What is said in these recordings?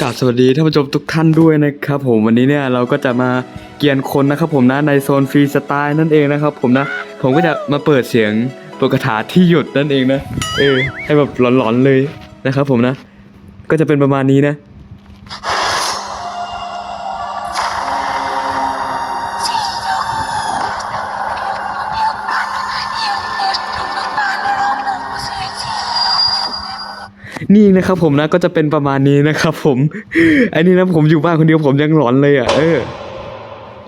กราบสวัสดีท่านผู้ชมทุกท่านด้วยนะครับผมวันนี้เนี่ยเราก็จะมาเกียนคนนะครับผมนะในโซนฟรีสไตล์นั่นเองนะครับผมนะผมก็จะมาเปิดเสียงปกระถาที่หยุดนั่นเองนะเออให้แบบหลอนๆเลยนะครับผมนะ ก็จะเป็นประมาณนี้นะ นี่นะครับผมนะก็จะเป็นประมาณนี้นะครับผม อันนี้นะผมอยู่บ้านคนเดียวผมยังหลอนเลยอะเออ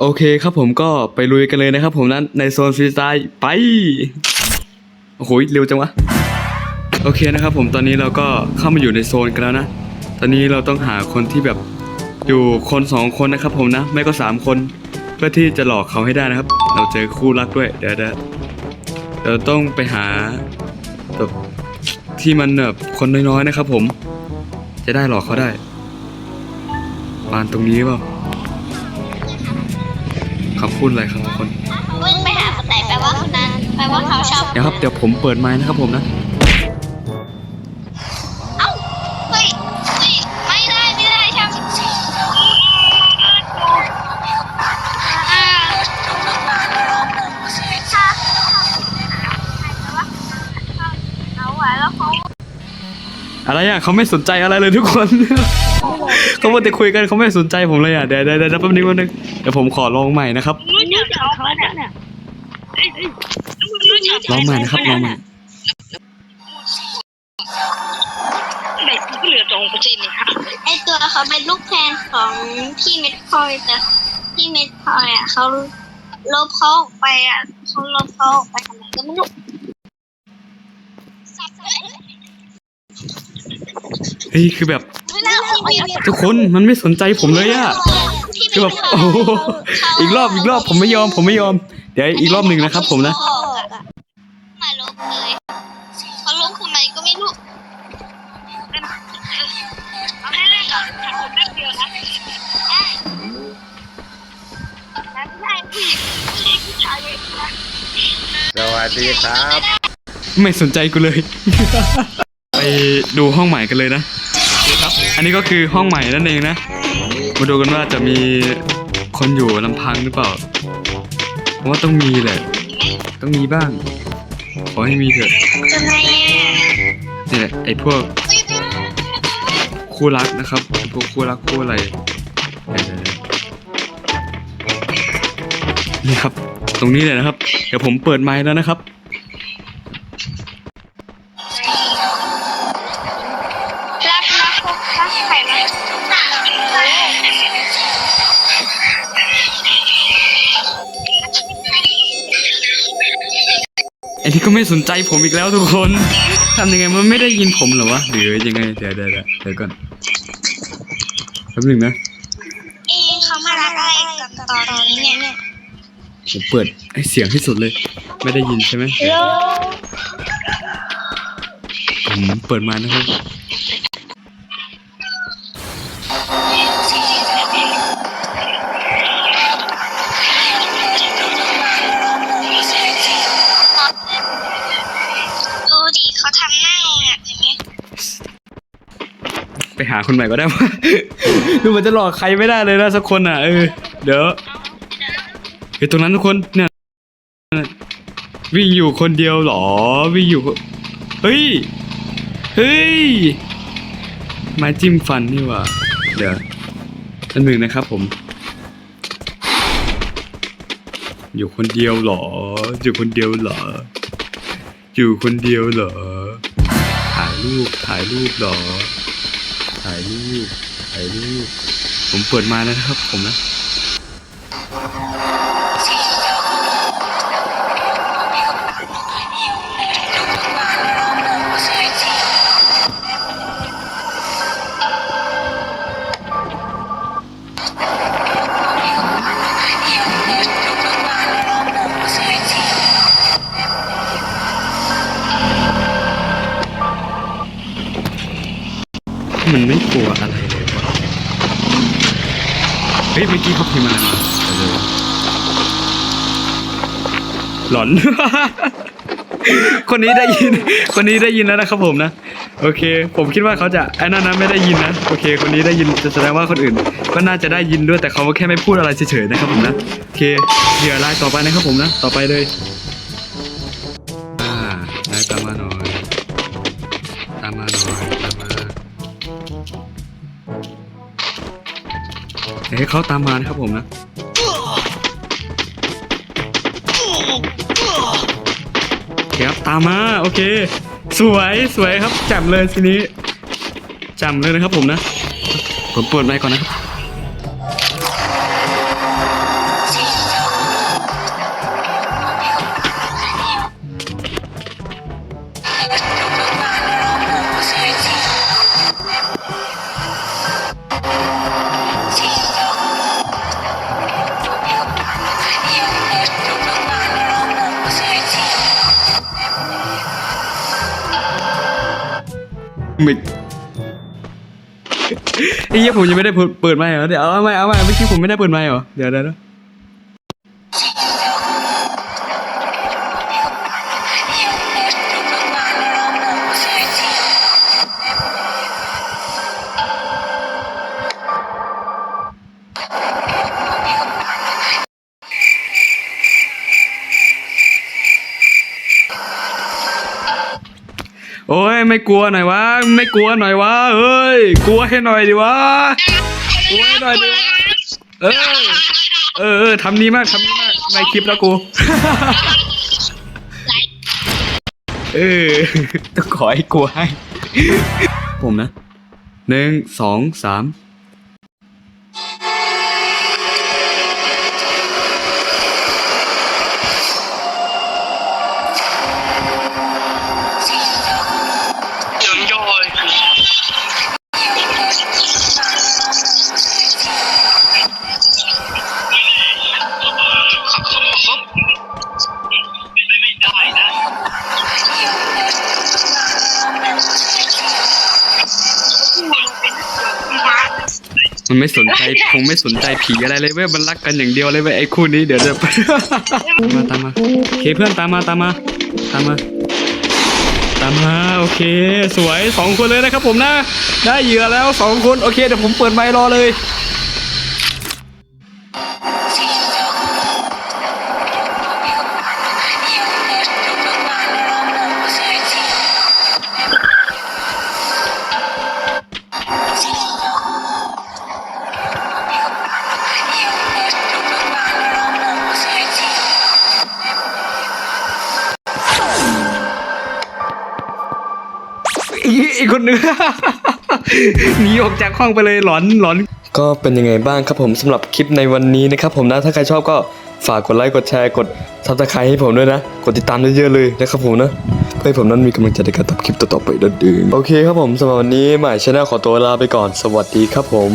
โอเคครับผมก็ไปลุยกันเลยนะครับผมนั้นในโซนฟรีสไตล์ไปโอ้โหเร็วจังวะโอเคนะครับผมตอนนี้เราก็เข้ามาอยู่ในโซนกันแล้วนะ ตอนนี้เราต้องหาคนที่แบบอยู่คนสองคนนะครับผมนะ ไม่ก็สามคนเพื่อที่จะหลอกเขาให้ได้นะครับ เราเจอคู่รักด้วยเดี๋ยวเดี๋ยวเราต้องไปหาแบบ ที่มันแบบคนน้อยๆนะครับผม จะได้หลอกเขาได้บานตรงนี้เปล่าคำพูดอะไรครับทุกคน มึงไปหาคนไหนแปลว่าคนนั้นแปลว่าเขาชอบ เดี๋ยวครับเดี๋ยวผมเปิดไม้นะครับผมนะ เอาไว้แล้วเขาอะไรอะเขาไม่สนใจอะไรเลยทุกคน เขาว่าแต่คุยกันเขาไม่สนใจผมเลยอะเดี๋ยวเดี๋ยวเดี๋ยวแป๊บนึงแป๊บนึงเดี๋ยวผมขอลองใหม่นะครับรู้จักเขาเนี่ยรู้จักลองใหม่นะครับลองใหม่เบ็ดก็เหลือสองเปอร์เซ็นต์เลยครับไอตัวเขาเป็นลูกแทนของพี่เม็ดพลอยแต่พี่เม็ดพลอยอะเขาลบเขาออกไปอะเขาลบเขาออกไปทำไมก็ไม่รู้ เฮ้ยคือแบบ ทุกคนมันไม่สนใจผมเลยอะคือแบบโอ้โหอีกรอบอีกรอบผมไม่ยอม ผมไม่ยอม เดี๋ยวอีกรอบหนึ่งนะครับผมนะ มาลบเลยเขาลบทำไมก็ไม่รู้เอาให้เล่นก่อนทำคนแป๊บเดียวนะได้ได้ผู้หญิงผู้หญิงผู้ชายเลยนะ สวัสดีครับ ไม่สนใจกูเลย ไปดูห้องใหม่กันเลยนะครับอันนี้ก็คือห้องใหม่นั่นเองนะ มาดูกันว่าจะมีคนอยู่ลำพังหรือเปล่าผมว่าต้องมีแหละ ต้องมีบ้าง ขอให้มีเถอะทำไมอะนี่แหละไอ้พวกคู่รักนะครับไอ้พวกคู่รักคู่อะไรเดี๋ยวๆๆนี่ครับ ตรงนี้เลยนะครับ เดี๋ยวผมเปิดไมค์แล้วนะครับ นี่ก็ไม่สนใจผมอีกแล้วทุกคนทำยังไงมันไม่ได้ยินผมเหรอวะหรือยังไงเดี๋ยวเดี๋ยวเดี๋ยวเดี๋ยวก่อนแป๊บหนึงนะเองเขามารักอะไรกับตอนนี้เนี่ยผมเปิดให้เสียงที่สุดเลย ไม่ได้ยินใช่ไหมผมเปิดมานะครับ หาคนใหม่ก็ได้วะดูมันจะหลอกใครไม่ได้เลยนะสักคนอะเออเดี๋ยวเฮ้ยตรงนั้นทุกคนเนี่ยวิ่งอยู่คนเดียวเหรอ วิ่งอยู่คนเฮ้ยเฮ้ยไม้จิ้มฟันนี่หว่าเดี๋ยวอันหนึ่งนะครับผม อยู่คนเดียวเหรอ อยู่คนเดียวเหรอ อยู่คนเดียวเหรอ ถ่ายรูปถ่ายรูปเหรอ ถ่ายรูปถ่ายรูปผมเปิดมาแล้วนะครับผมนะ มันไม่กลัวอะไรเลยวะเฮ้ยเมื่อกี้เขาพิมพ์อะไรมาเดี๋ยหลอน คนนี้ได้ยิน คนนี้ได้ยินแล้วนะครับผมนะ โอเค ผมคิดว่าเขาจะไอ้นั่นนะไม่ได้ยินนะ โอเค คนนี้ได้ยินจะแสดงว่าคนอื่น ก็น่าจะได้ยินด้วยแต่เขาแค่ไม่พูดอะไรเฉยๆนะครับผมนะ โอเคเหยื่อรายต่อไปนะครับผมนะ ต่อไปเลย อ่านายตามมาหน่อย ให้เขาตามมานะครับผมนะโอเครับตามมาโอเค สวยสวยครับจับเลยทีนี้จับเลยนะครับผมนะผมเปิดไมค์ก่อนนะครับ ไม่ไอ้เหี้ยผมยังไม่ได้เปิดไมค์เหรอเดี๋ยวเอาไม่เอาไม่เมื่อกี้ผมไม่ได้เปิดไมค์เหรอเดี๋ยวเดี๋ยว ไม่กลัวหน่อยวะไม่กลัวหน่อยวะเอ้ยกลัวให้หน่อยดิวะกลัวให้หน่อยดิวะเออเออเออทำนี้มากทำนี้มากในคลิปแล้วกูเออต้องขอให้กลัวให้ ผมนะหนึ่งสองสาม มันไม่สนใจคงไม่สนใจผีอะไรเลยเว้ยมันรักกันอย่างเดียวเลยเว้ยไอ้คู่นี้เดี๋ยวเดี๋ยวมาตามมาโอเคเพื่อนตามมาตามมาตามมาตามมาโอเค สวยสองคนเลยนะครับผมนะ ได้เหยื่อแล้วสองคนโอเคเดี๋ยวผมเปิดไมค์รอเลย อีกอีกคนนึง หนีออกจากห้องไปเลยหลอนหลอน ก็เป็นยังไงบ้างครับผมสำหรับคลิปในวันนี้นะครับผมนะถ้าใครชอบก็ฝากกดไลค์กดแชร์กดซับสไครต์ให้ผมด้วยนะ กดติดตามเยอะๆเลยนะครับผมนะ เพื่อให้ผมนั้นมีกำลังใจในการทำคลิปต่อๆไปดั่นเองโอเคครับผมสำหรับวันนี้หมายชาแนลขอตัวลาไปก่อนสวัสดีครับผม